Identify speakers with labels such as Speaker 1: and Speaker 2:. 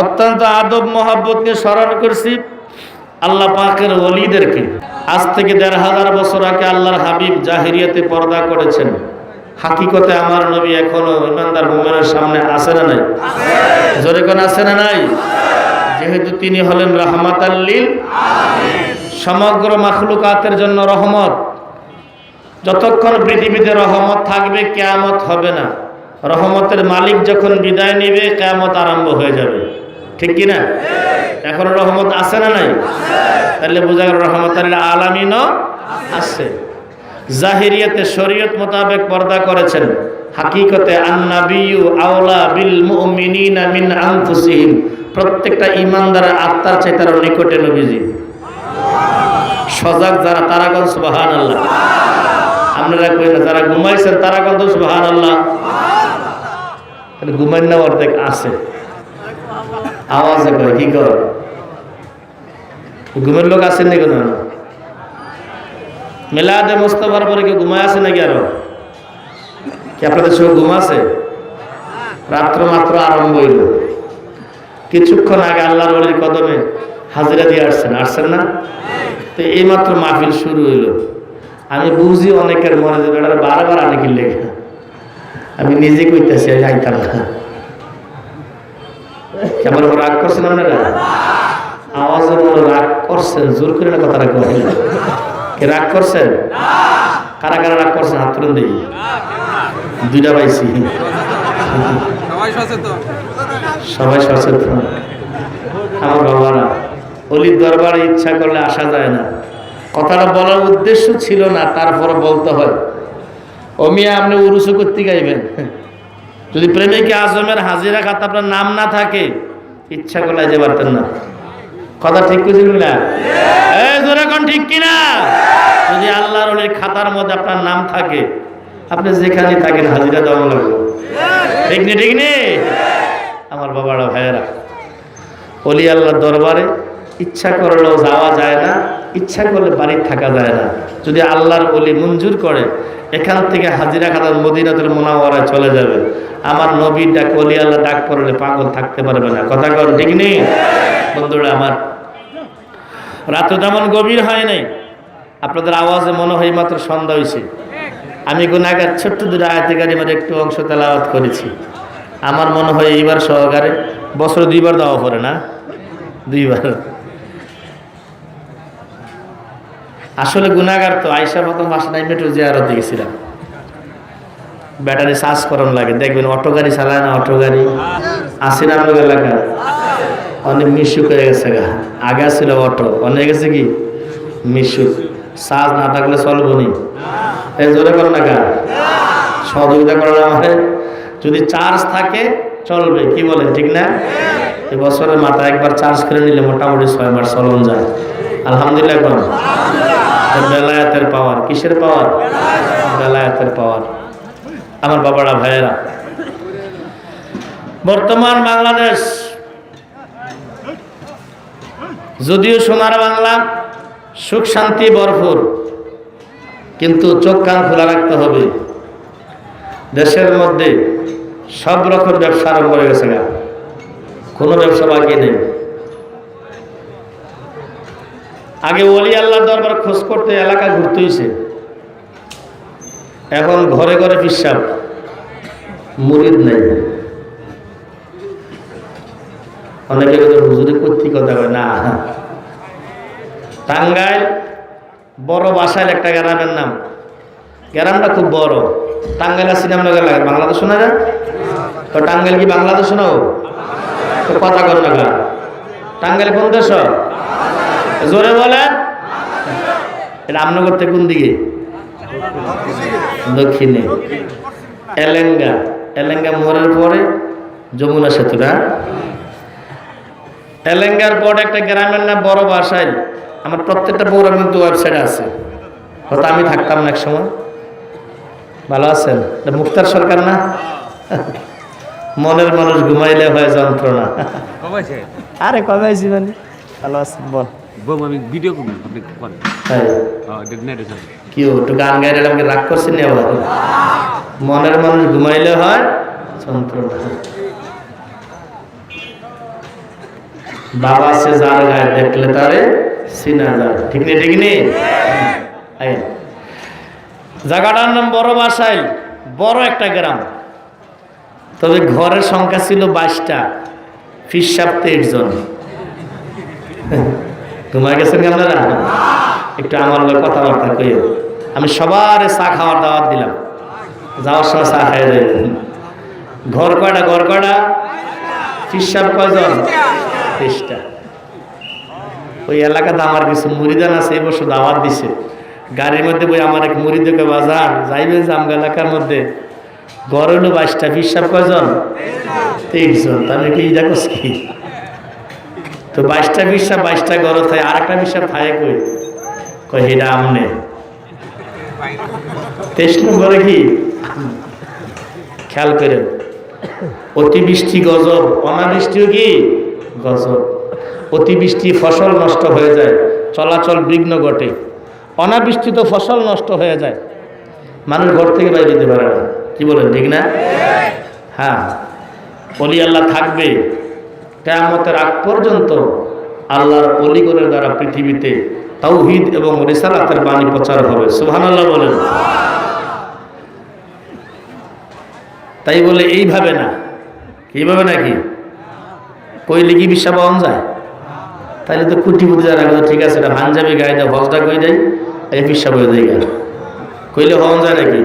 Speaker 1: অত্যন্ত আদব মহাব্বত নিয়ে স্মরণ করছি আল্লাহ পাকের ওলিদেরকে। আজ থেকে দেড় হাজার বছর আগে আল্লাহর হাবিব জাহিরিয়াতে পর্দা করেছেন। হাকিকতে আমার নবী এখনও ইমানদার মোমেনের সামনে আসে না নাই? জোরে কোন আসে না নাই? যেহেতু তিনি হলেন রহমাত আল্লিল সমগ্র মাখলুকাতের জন্য রহমত। যতক্ষণ পৃথিবীতে রহমত থাকবে কেয়ামত হবে না। রহমতের মালিক যখন বিদায় নিবে কেয়ামত আরম্ভ হয়ে যাবে। ঠিক কি না এখন রহমত আছে না নাই? তাহলে বোঝা গেল রহমত তাহলে আলামিন আছে। জাহিরিয়াতে শরীয়ত মোতাবেক পর্দা করেছেন। হাকিকতে আন্নাবিউ আওলা বিল মুমিনিনা মিন আনফুসিহিম। প্রত্যেকটা ইমানদারের আত্মার চাই তার নিকটে নবীজি। সজাগ যারা তারাগণ সুবাহান আল্লাহ আপনারা কই না, যারা ঘুমাইছেন তারাগণ তো সুবাহান আল্লাহ ঘুমাই না, অর্ধেক আছে। আওয়াজে কয় কি কর? ঘুমের লোক আছেন নাকি না? মেলাদে মোস্তফার পরে কেউ ঘুমায় আছে নাকি আরও? কি আপনাদের সব ঘুম আছে? রাত্র মাত্র আরম্ভ হইল। কিছুক্ষণ আগে আল্লাহর ওলির কদমে হাজিরা দিয়ে আসছেন। আসছেন না? তো এই মাত্র মাহফিল শুরু হইল। আমি বুঝি অনেকের মনে যে বেড়ার বারবার অনেকের লেগে আমি নিজে কইতেছি, আমি যাইতাম না। কেমন রাগ করছেন আপনারা আওয়াজে রাগ করছেন জোর করে না কথাটা কহিল কে রাগ করছেন কারা কারা রাগ করছেন হাত তুলেন দেখি দুইটা পাইছি।
Speaker 2: সবাই সচেতন।
Speaker 1: সবাই সচেতন। আমার বাবারা অলির দরবারে ইচ্ছা করলে আসা যায় না। কথাটা বলার উদ্দেশ্য ছিল না তারপরে বলতে হয়। অমিয়া আপনি উরুসু করতে গাইবেন। যদি প্রেমিকে আজমের হাজিরা খাতা আপনার নাম না থাকে ইচ্ছা করলে যে পারতেন না। কথা ঠিক করছিল না এই জোরে কোন ঠিক কিনা? যদি আল্লাহর অলির খাতার মধ্যে আপনার নাম থাকে আপনি যেখানে থাকেন হাজিরা দেওয়া লাগবে ঠিক নি ঠিক আমার বাবারা ভাইয়েরা অলি আল্লাহর দরবারে ইচ্ছা করলেও যাওয়া যায় না ইচ্ছা করলে বাড়ি থাকা যায় না। যদি আল্লাহর অলি মঞ্জুর করে, এখান থেকে হাজিরা খাতার মদিনাতুল মোনাওয়ারায় চলে যাবে। আমার নবীর ডাক অলি আল্লাহ ডাক করলে পাগল থাকতে পারবে না। কথা কর ঠিক নেই? বন্ধুরা, আমার রাত তেমন গভীর হয় নাই। আপনাদের আওয়াজে মনে হয় মাত্র সন্ধ্যা হয়েছে আমি গুণাগার ছোট্ট দুটো আয়াতে গাড়িমার একটু অংশ তেলাওয়াত করেছি। আমার মনে হয় এইবার সহকারে বছরে দুইবার দেওয়া পড়ে না? দুইবার। আসলে গুণাগার তো আইসা প্রথম বাসায় মেট্রো জিয়ারতে গেছিলাম ব্যাটারি চার্জ করানো লাগে। দেখবেন অটো গাড়ি চালায় না অটো গাড়ি। আসে না আমাদের এলাকায় অনেক মিশুক হয়ে গেছে গা। আগে ছিল অটো অনেক গেছে কি? মিশুক। চার্জ না থাকলে চলবো নি। এই জোরে করো না গা। সহযোগিতা করার আমাদের যদি চার্জ থাকে, চলবে। কি বলেন, ঠিক না? এবছরের বছরের মাথা একবার চার্জ করে নিলে মোটামুটি ছয় মাস চলন যায়। আলহামদুলিল্লাহ কোন বেলায়াতের পাওয়ার। কিসের পাওয়ার? বেলায়াতের পাওয়ার। আমার বাবারা, ভাইয়েরা, বর্তমান বাংলাদেশ, যদিও সোনার বাংলা, সুখ শান্তি ভরপুর, কিন্তু চোখ কান খোলা রাখতে হবে। দেশের মধ্যে সব রকম ব্যবসা আরম্ভ হয়ে গেছে কোনো ব্যবসা বাকি নেই। আগে ওলি আল্লাহ দরবার খোঁজ করতে এলাকা ঘুরতে হয়েছে এখন ঘরে ঘরে পিসাব। মুরিদ নেই। অনেকে কিন্তু হুজুরি কর্তৃক কথা কয়? না। টাঙ্গাইল বড় বাসায় একটা গ্রামের নাম। গ্রামটা খুব বড়। টাঙ্গাইল আর সিনেমনগর লাগে। বাংলাদেশ শোনা যায় তো টাঙ্গাইল কি বাংলাদেশ শোনাও তো কথা কর না টাঙ্গাইল কোন দেশ? জোরে বলেন। রামনগর থেকে কোন দিকে? দক্ষিণে। এলেঙ্গা। এলেঙ্গা মোড়ের পরে যমুনা সেতু না? এলেঙ্গার পর একটা গ্রামের নাম বড় বাসায় আমার প্রত্যেকটা প্রোগ্রাম কিন্তু ওয়েবসাইটে আছে। হয়তো আমি থাকতাম না এক সময় ভালো আছেন? মুক্তার সরকার না? মনের মানুষ ঘুমাইলে হয় যন্ত্রণা। আরে কবে আইসি মানে। ভালো আছেন বল।
Speaker 2: বম আমি ভিডিও করব আপনি করেন।
Speaker 1: হ্যাঁ। একটু গান গাইলে আমাকে রাগ করছেন নি আবার? মনের মানুষ ঘুমাইলে হয় যন্ত্রণা বাবা সে যার গায়ে দেখলে তারে চিনা যায়। ঠিক নেই ঠিক নেই জায়গাটার নাম বড় বাসাইল বড় একটা গ্রাম। তবে ঘরের সংখ্যা ছিল বাইশটা ফিসাব তেইশ জন। ঘুমায় গেছেন আপনারা একটু আমার লোক কথাবার্তা কইও। আমি সবার চা খাওয়ার দাওয়াত দিলাম। যাওয়ার সময় চা খাই যাই ঘর কয়টা? ঘর কয়টা? ফিসাব কয়জন? তেইশটা ওই এলাকাতে আমার কিছু মুড়িদান আছে, এই বছর দাওয়াত দিছে। গাড়ির মধ্যে বই আমার এক মুড়িদকে বাজার, যাইবে যে জাম এলাকার মধ্যে। গড় হলো বাইশটা। ফিসাব কয়জন? তেইশ জন তা আমি কি দেখো কি তো বাইশটা ফিসাব বাইশটা গড় থাকে আর একটা ফিসাব থাকে কই? কই হেটা আমনে? তেইশ নম্বরে কি? খেয়াল করেন, অতিবৃষ্টি গজব, অনাবৃষ্টিও কি? গজব। অতিবৃষ্টি ফসল নষ্ট হয়ে যায়, চলাচল বিঘ্ন ঘটে। অনাবৃষ্টি তো ফসল নষ্ট হয়ে যায়। মানুষ ঘর থেকে বাইরে যেতে পারে না। কি বলেন, ঠিক না? হ্যাঁ। অলি আল্লাহ থাকবে। কেয়ামতের আগ পর্যন্ত আল্লাহর অলিগণের দ্বারা পৃথিবীতে তাওহিদ এবং রিসালাতের বাণী প্রচার হবে। সুবহানাল্লাহ বলেন। তাই বলে এইভাবে না। এইভাবে নাকি? কইলে কি বিশ্বাস পাওয়া যায়? তাহলে তো কুটি পুটি যারা ঠিক আছে, এটা গায়ে দেয় হজটা কই দেয়? এই বিশ্বাস হয়ে দেয় কইলে হওয়া যায় নাকি?